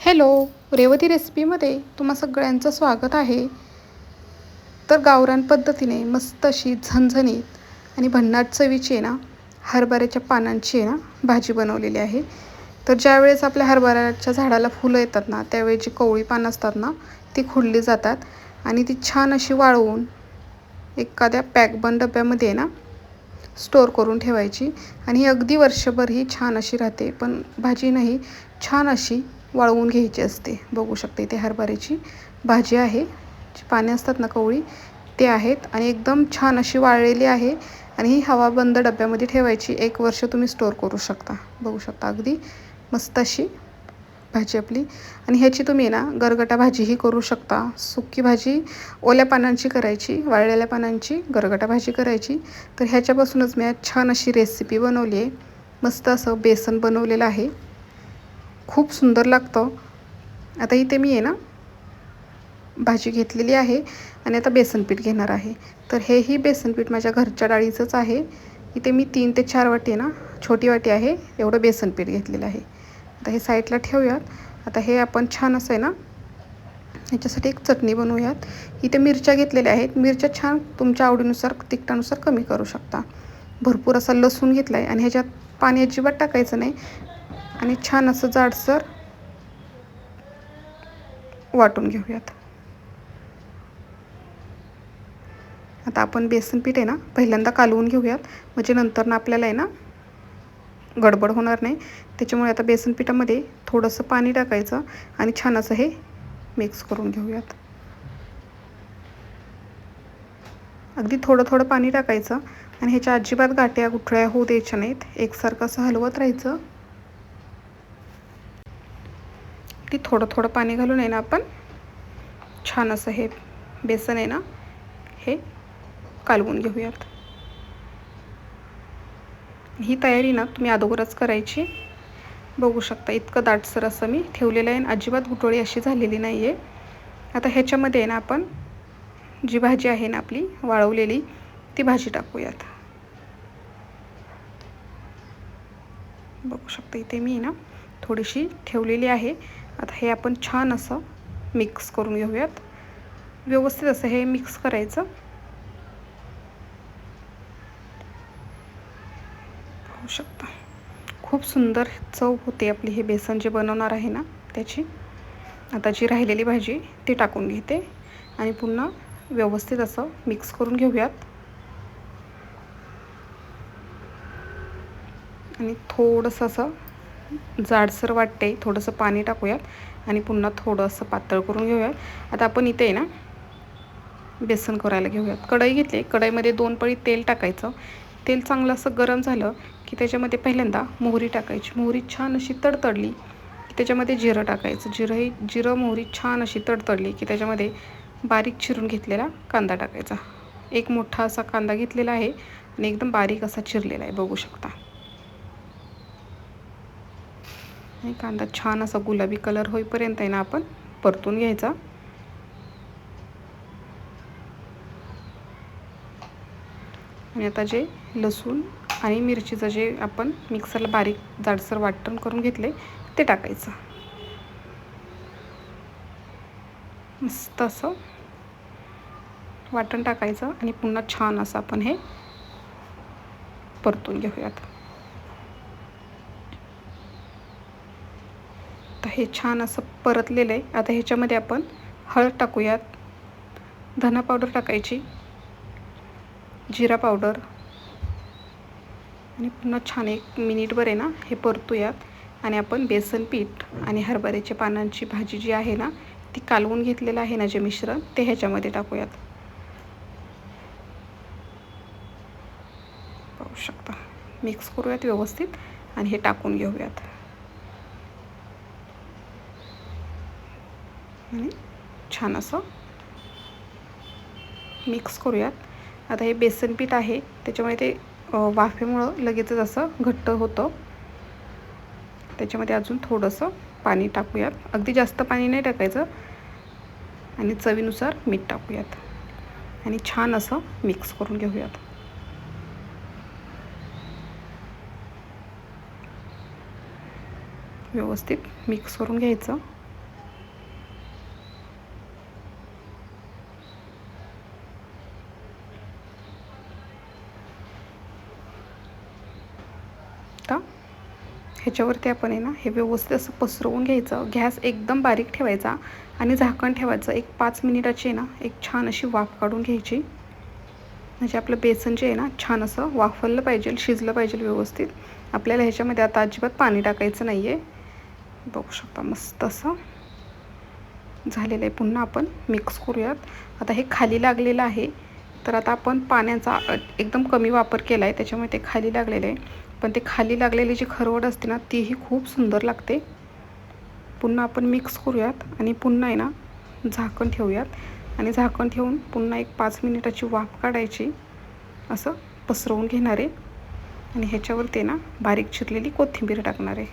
Hello Revati रेसिपीमध्ये तुम्हा सगळ्यांचं स्वागत आहे. तर गावरान पद्धतीने मस्त अशी झणझणीत आणि भन्नाट चवीची आहे ना हरभऱ्याच्या पानांची आहे ना भाजी बनवलेली आहे. तर ज्यावेळेस आपल्या हरभऱ्याच्या झाडाला फुलं येतात ना त्यावेळी जी कोवळी पानं असतात ना ती खुडली जातात आणि ती छान अशी वाळवून एखाद्या पॅकबंद डब्यामध्ये आहे ना स्टोअर करून ठेवायची. आणि अगदी वर्षभर ही छान अशी राहते पण भाजी नाही छान अशी वाळवून घ्यायची असते. बघू शकते इथे हरभऱ्याची भाजी आहे. जी पाने असतात ना कवळी ते आहेत आणि एकदम छान अशी वाळलेली आहे आणि ही हवाबंद डब्यामध्ये ठेवायची. एक वर्ष तुम्ही स्टोअर करू शकता. बघू शकता अगदी मस्त अशी भाजी आपली. आणि ह्याची तुम्ही ना गरगटा भाजीही करू शकता. सुकी भाजी ओल्या पानांची करायची वाळलेल्या पानांची गरगटा भाजी करायची. तर ह्याच्यापासूनच मी आज छान अशी रेसिपी बनवली आहे. मस्त असं बेसन बनवलेलं आहे. खूप सुंदर लागतं. आता इथे मी आहे ना भाजी घेतलेली आहे आणि आता बेसनपीठ घेणार आहे. तर हेही बेसनपीठ माझ्या घरच्या डाळीचंच आहे. इथे मी तीन ते चार वाटी ना छोटी वाटी आहे एवढं बेसनपीठ घेतलेलं आहे. आता हे साईडला ठेवूयात. आता हे आपण छान असं आहे ना ह्याच्यासाठी एक चटणी बनवूयात. इथे मिरच्या घेतलेल्या आहेत. मिरच्या छान तुमच्या आवडीनुसार तिखटानुसार कमी करू शकता. भरपूर असा लसूण घेतला आहे आणि ह्याच्यात पाणी अजिबात टाकायचं नाही. आणि छान असं जाडसर वाटून घेऊयात. आता आपण बेसन पीठ आहे ना पहिल्यांदा कालवून घेऊयात. म्हणजे नंतर ना आपल्याला आहे ना गडबड होणार नाही. त्याच्यामुळे आता बेसन पिठामध्ये थोडंसं पाणी टाकायचं आणि छान असं हे मिक्स करून घेऊयात. अगदी थोडं थोडं पाणी टाकायचं आणि ह्याच्या अजिबात गाठ्या गुठळ्या होऊ द्यायच्या नाहीत. एकसारखं असं हलवत राहायचं. ती थोडं थोडं पाणी घालून आहे ना आपण छान असं हे बेसन आहे ना हे कालवून घेऊयात. ही तयारी ना तुम्ही अगोदरच करायची. बघू शकता इतकं दाटसर असं मी ठेवलेलं आहे अजिबात गुटोळी अशी झालेली नाही आहे आता ह्याच्यामध्ये ना आपण जी भाजी आहे ना आपली वाळवलेली ती भाजी टाकूयात. बघू शकता इथे मी ना थोडीशी ठेवलेली आहे. आता हे आपण छान असं मिक्स करून घेऊयात. व्यवस्थित असं हे मिक्स करायचं. पाहू शकता. खूप सुंदर चव होते आपली हे बेसन जे बनवणार आहे ना त्याची. आता जी राहिलेली भाजी ती टाकून घेते. आणि पुन्हा व्यवस्थित असं मिक्स करून घेऊयात. आणि थोडंसं असं जाडसर वाटते थोडंसं पाणी टाकूयात आणि पुन्हा थोडंसं पातळ करून घेऊयात. आता आपण इथे ना बेसन करायला घेऊयात. कढई घेतली. कढईमध्ये दोन पळी तेल टाकायचं. तेल चांगलं असं गरम झालं की त्याच्यामध्ये पहिल्यांदा मोहरी टाकायची. मोहरी छान अशी तडतडली की त्याच्यामध्ये जिरं टाकायचं. जिरंही जिरं मोहरी छान अशी तडतडली की त्याच्यामध्ये बारीक चिरून घेतलेला कांदा टाकायचा. एक मोठा असा कांदा घेतलेला आहे आणि एकदम बारीक असा चिरलेला आहे. बघू शकता. आणि कांदा छान असा गुलाबी कलर होईपर्यंत आहे ना आपण परतून घ्यायचा. आणि आता जे लसूण आणि मिरचीचं जे आपण मिक्सरला बारीक जाडसर वाटण करून घेतले ते टाकायचं. मस्त असं वाटण टाकायचं आणि पुन्हा छान असं आपण हे परतून घेऊयात. हे छान असं परतलेलं आहे. आता ह्याच्यामध्ये आपण हळद टाकूयात. धना पावडर टाकायची. जिरा पावडर. आणि पुन्हा छान एक मिनिटभर आहे ना हे परतूयात. आणि आपण बेसन पीठ आणि हरभऱ्याच्या पानांची भाजी जी आहे ना ती कालवून घेतलेलं आहे ना जे मिश्रण ते ह्याच्यामध्ये टाकूयात. पाहू शकता. मिक्स करूयात व्यवस्थित आणि हे टाकून घेऊयात. आणि छान असं मिक्स करूयात. आता हे बेसन पीठ आहे त्याच्यामुळे ते वाफेमुळं लगेचच असं घट्ट होतं. त्याच्यामध्ये अजून थोडंसं पाणी टाकूयात. अगदी जास्त पाणी नाही टाकायचं. आणि चवीनुसार मीठ टाकूयात. आणि छान असं मिक्स करून घेऊयात. व्यवस्थित मिक्स करून घ्यायचं. ह्याच्यावरती आपण आहे ना हे व्यवस्थित असं पसरवून घ्यायचं. गॅस एकदम बारीक ठेवायचा आणि झाकण ठेवायचं. एक पाच मिनिटाची आहे ना एक छान अशी वाफ काढून घ्यायची. म्हणजे आपलं बेसन जे आहे ना छान असं वाफवलं पाहिजे शिजलं पाहिजे व्यवस्थित. आपल्याला ह्याच्यामध्ये आता अजिबात पाणी टाकायचं नाही आहे बघू शकता मस्त असं झालेलं आहे. पुन्हा आपण मिक्स करूयात. आता हे खाली लागलेलं आहे. तर आता आपण पाण्याचा एकदम कमी वापर केला आहे त्याच्यामुळे ते खाली लागलेलं आहे. पण ते खाली लागलेली जी खरवड असते ना तीही खूप सुंदर लागते. पुन्हा आपण मिक्स करूयात आणि पुन्हा आहे ना झाकण ठेवूयात. आणि झाकण ठेवून पुन्हा एक पाच मिनिटाची वाफ काढायची. असं पसरवून घेणार. आहे आणि ह्याच्यावर ते ना बारीक चिरलेली कोथिंबीर टाकणार. आहे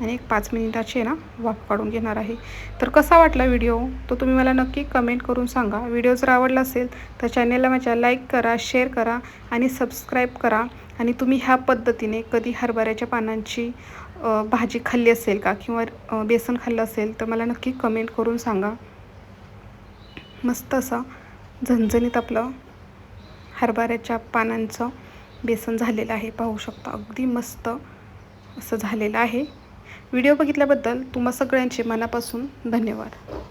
आणि एक पाच मिनिटाची आहे ना वाफ काढून घेणार आहे. तर कसा वाटला व्हिडिओ? तो तुम्ही मला नक्की कमेंट करून सांगा. व्हिडिओ जर आवडला असेल तर चॅनेलला माझ्या लाईक करा शेअर करा आणि सबस्क्राईब करा. आणि तुम्ही ह्या पद्धतीने कधी हरभऱ्याच्या पानांची भाजी खाल्ली असेल का किंवा बेसन खाल्लं असेल तर मला नक्की कमेंट करून सांगा. मस्त असा झणझणीत आपलं हरभऱ्याच्या पानांचं बेसन झालेलं आहे. पाहू शकता अगदी मस्त असं झालेलं आहे. व्हिडिओ बघितल्याबद्दल तुम्हा सगळ्यांचे मनापासून धन्यवाद.